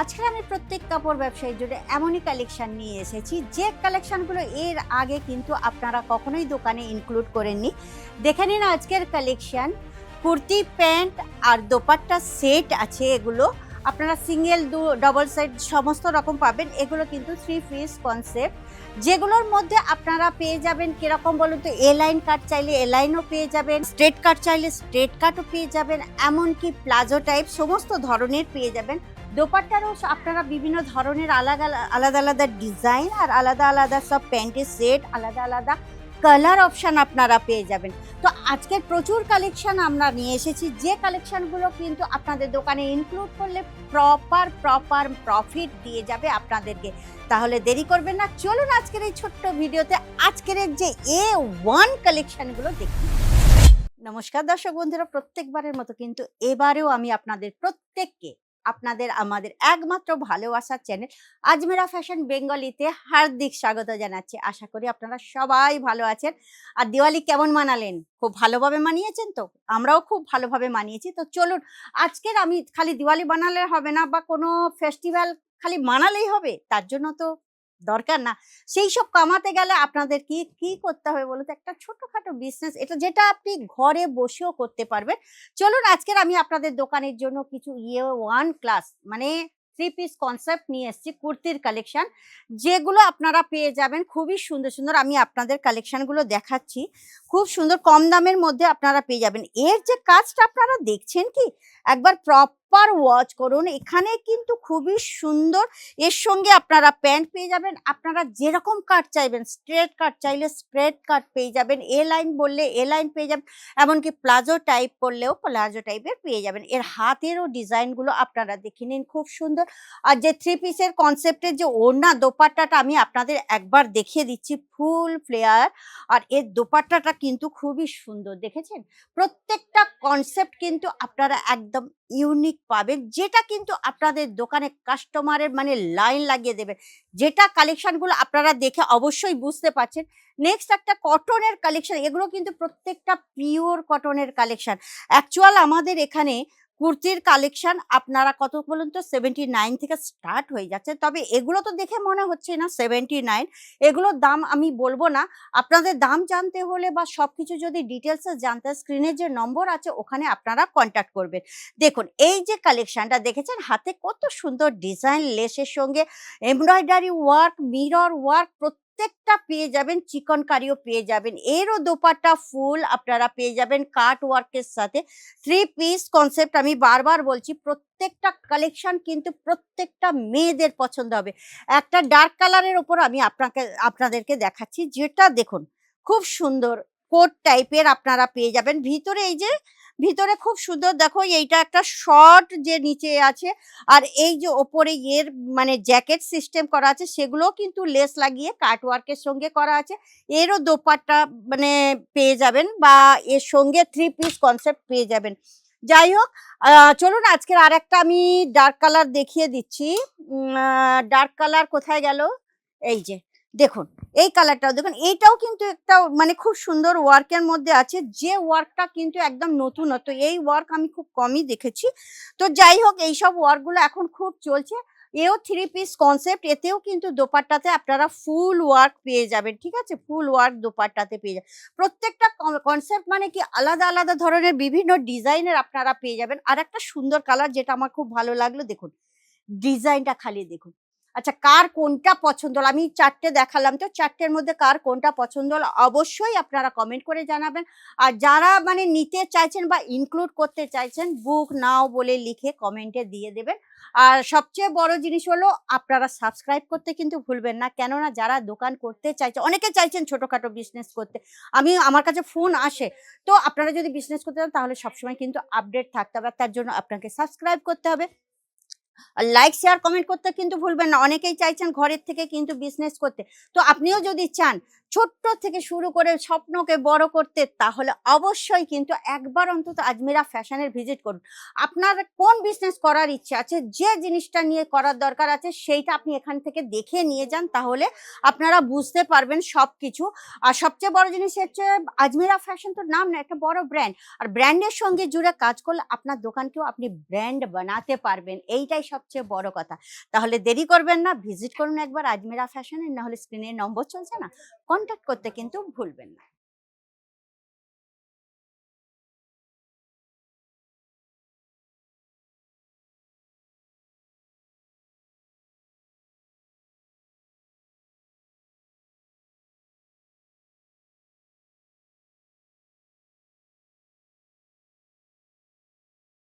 আজকে আমি প্রত্যেক কাপড় ব্যবসায়ীর জন্য এমনই কালেকশন নিয়ে এসেছি। যে কালেকশনগুলো এর আগে কিন্তু আপনারা কখনোই দোকানে ইনক্লুড করেননি। দেখে নিন আজকের কালেকশন কুর্তি, প্যান্ট আর দোপাট্টা সেট আছে এগুলো। আপনারা সিঙ্গেল দু ডবল সেট সমস্ত রকম পাবেন। এগুলো কিন্তু থ্রি পিস কনসেপ্ট যেগুলোর মধ্যে আপনারা পেয়ে যাবেন কীরকম বলুন তো এ লাইন কাট চাইলে এ লাইনও পেয়ে যাবেন স্ট্রেট কাট চাইলে স্ট্রেট কাটও পেয়ে যাবেন, এমনকি প্লাজো টাইপ সমস্ত ধরনের পেয়ে যাবেন। দোপাট্টারও আপনারা বিভিন্ন ধরনের আলাদা আলাদা আলাদা ডিজাইন আর আলাদা আলাদা সব প্যান্টের সেট আলাদা আলাদা কালার অপশান আপনারা পেয়ে যাবেন। তো আজকের প্রচুর কালেকশান আমরা নিয়ে এসেছি। যে কালেকশানগুলো কিন্তু আপনাদের দোকানে ইনক্লুড করলে প্রপার প্রপার প্রফিট দিয়ে যাবে আপনাদেরকে। তাহলে দেরি করবেন না। চলুন আজকের এই ছোট্ট ভিডিওতে আজকের যে এ ওয়ান কালেকশানগুলো দেখি। নমস্কার দর্শক বন্ধুরা, প্রত্যেকবারের মতো কিন্তু এবারেও আমি আপনাদের প্রত্যেককে আপনাদের আমাদের একমাত্র ভালোবাসার চ্যানেল আজমেরা ফ্যাশন বেঙ্গলিতে হার্দিক স্বাগত জানাচ্ছি। আশা করি আপনারা সবাই ভালো আছেন। আর দিওয়ালি কেমন মানালেন? খুব ভালোভাবে মানিয়েছেন তো? আমরাও খুব ভালোভাবে মানিয়েছি। তো চলুন, আজকের আমি খালি দিওয়ালি বানালে হবে না বা কোনো ফেস্টিভ্যাল খালি মানালেই হবে? তার জন্য তো দরকার না। সেই সব কামাতে গেলে আপনাদের কি কি করতে হবে বলতো একটা ছোটখাটো বিজনেস এটা যেটা আপনি ঘরে বসেও করতে পারবেন। চলুন, আজকের আমি আপনাদের দোকানের জন্য কিছু ইয়ে ওয়ান ক্লাস মানে থ্রি পিস কনসেপ্ট নিয়ে এসেছি, কুর্তির কালেকশন যেগুলো আপনারা পেয়ে যাবেন। খুবই সুন্দর সুন্দর আমি আপনাদের কালেকশনগুলো দেখাচ্ছি। খুব সুন্দর, কম দামের মধ্যে আপনারা পেয়ে যাবেন। এর যে কাজটা আপনারা দেখছেন কি? একবার প্রপার ওয়াচ করুন। এখানে কিন্তু খুবই সুন্দর। এর সঙ্গে আপনারা প্যান্ট পেয়ে যাবেন। আপনারা যেরকম কাট চাইবেন স্ট্রেট কাট চাইলে স্ট্রেট কাট পেয়ে যাবেন। এ লাইন বললে এ লাইন পেয়ে যাবেন। এমনকি প্লাজো টাইপ করলেও প্লাজো টাইপের পেয়ে যাবেন। এর হাতেরও ডিজাইনগুলো আপনারা দেখে নিন, খুব সুন্দর। আর যে থ্রি পিসের কনসেপ্টের যে ওড়না দোপাট্টাটা আমি আপনাদের একবার দেখিয়ে দিচ্ছি ফুল ফ্লেয়ার আর এর দোপাট্টাটা কিন্তু খুবই সুন্দর, দেখেছেন? প্রত্যেকটা কনসেপ্ট কিন্তু আপনারা একদম ইউনিক পাবেন, যেটা কিন্তু আপনাদের দোকানে কাস্টমারের মানে লাইন লাগিয়ে দেবে। যেটা কালেকশনগুলো আপনারা দেখে অবশ্যই বুঝতে পারছেন। নেক্সট একটা কটনের কালেকশন এগুলো কিন্তু প্রত্যেকটা পিওর কটনের কালেকশন অ্যাকচুয়াল আমাদের এখানে কুর্তির কালেকশন আপনারা কত বলুন তো? সেভেন্টি নাইন থেকে স্টার্ট হয়ে যাচ্ছে। তবে এগুলো তো দেখে মনে হচ্ছে না সেভেন্টি নাইন এগুলোর দাম আমি বলব না। আপনাদের দাম জানতে হলে বা সব কিছু যদি ডিটেলসে জানতে স্ক্রিনে যে নম্বর আছে, ওখানে আপনারা কন্ট্যাক্ট করবেন। দেখুন, এই যে কালেকশানটা দেখেছেন, হাতে কত সুন্দর ডিজাইন লেসের সঙ্গে এমব্রয়ডারি ওয়ার্ক মিরর ওয়ার্ক প্রত্যেকটা পেয়ে যাবেন, চিকন কারিও পেয়ে যাবেন। এরও দোপাটা ফুল আপনারা পেয়ে যাবেন কাট ওয়ার্কের সাথে। থ্রি পিস কনসেপ্ট আমি বারবার বলছি, প্রত্যেকটা কালেকশন কিন্তু প্রত্যেকটা মেয়েদের পছন্দ হবে। একটা ডার্ক কালারের ওপর আমি আপনাকে, আপনাদেরকে দেখাচ্ছি, যেটা দেখুন, খুব সুন্দর কোট টাইপের আপনারা পেয়ে যাবেন। ভিতরে এই যে, ভিতরে খুব সুন্দর দেখো, এইটা একটা শর্ট যে নিচে আছে, আর এই যে ওপরে এর মানে জ্যাকেট সিস্টেম করা আছে, সেগুলোও কিন্তু লেস লাগিয়ে কাট ওয়ার্কের সঙ্গে করা আছে। এরও দোপাট্টা মানে পেয়ে যাবেন বা এর সঙ্গে থ্রি পিস কনসেপ্ট পেয়ে যাবেন। যাই হোক চলুন আজকের আর একটা আমি ডার্ক কালার দেখিয়ে দিচ্ছি। ডার্ক কালার কোথায় গেল? এই যে দেখুন, এই কালারটাও দেখুন, এইটাও কিন্তু একটা মানে খুব সুন্দর ওয়ার্কের মধ্যে আছে। যে ওয়ার্কটা কিন্তু একদম নতুনত্ব এই ওয়ার্ক আমি খুব কমই দেখেছি। তো যাই হোক, এইসব ওয়ার্কগুলো এখন খুব চলছে। এও থ্রি পিস কনসেপ্ট এতেও কিন্তু দোপাট্টাতে আপনারা ফুল ওয়ার্ক পেয়ে যাবেন, ঠিক আছে? ফুল ওয়ার্ক দোপাট্টাতে পেয়ে যাবেন। প্রত্যেকটা কনসেপ্ট মানে কি, আলাদা আলাদা ধরনের বিভিন্ন ডিজাইনের আপনারা পেয়ে যাবেন। আর একটা সুন্দর কালার যেটা আমার খুব ভালো লাগল, দেখুন, ডিজাইনটা খালি দেখুন। আচ্ছা কার কোনটা পছন্দ? হলো আমি চারটে দেখালাম তো, চারটের মধ্যে কার কোনটা পছন্দ হলো? অবশ্যই আপনারা কমেন্ট করে জানাবেন। আর যারা মানে নিতে চাইছেন বা ইনক্লুড করতে চাইছেন বুক নাও বলে লিখে কমেন্টে দিয়ে দেবেন। আর সবচেয়ে বড় জিনিস হলো, আপনারা সাবস্ক্রাইব করতে কিন্তু ভুলবেন না। কেননা যারা দোকান করতে চাইছে, অনেকে চাইছেন ছোটোখাটো বিজনেস করতে। আমি, আমার কাছে ফোন আসে। তো আপনারা যদি বিজনেস করতে চান, তাহলে সবসময় কিন্তু আপডেট থাকতে হবে। তার জন্য আপনাকে সাবস্ক্রাইব করতে হবে। আর লাইক শেয়ার কমেন্ট করতে কিন্তু ভুলবেন না। অনেকেই চাইছেন ঘরের থেকে কিন্তু বিজনেস করতে। তো আপনিও যদি চান ছোট্ট থেকে শুরু করে স্বপ্নকে বড় করতে, তাহলে অবশ্যই কিন্তু একবার অন্তত আজমিরা ফ্যাশনের ভিজিট করুন। আপনার কোন বিজনেস করার ইচ্ছা আছে, যে জিনিসটা নিয়ে করার দরকার আছে, সেইটা আপনি এখান থেকে দেখে নিয়ে যান, তাহলে আপনারা বুঝতে পারবেন সব কিছু আর সবচেয়ে বড় জিনিস হচ্ছে, আজমিরা ফ্যাশন তো নাম না, একটা বড় ব্র্যান্ড আর ব্র্যান্ডের সঙ্গে জুড়ে কাজ করলে আপনার দোকানকেও আপনি ব্র্যান্ড বানাতে পারবেন, এইটাই সবচেয়ে বড় কথা। তাহলে দেরি করবেন না ভিজিট করুন একবার আজমিরা ফ্যাশনের না হলে স্ক্রিনের নম্বর চলছে না। কন্ট্যাক্ট করতে কিন্তু ভুলবেন না।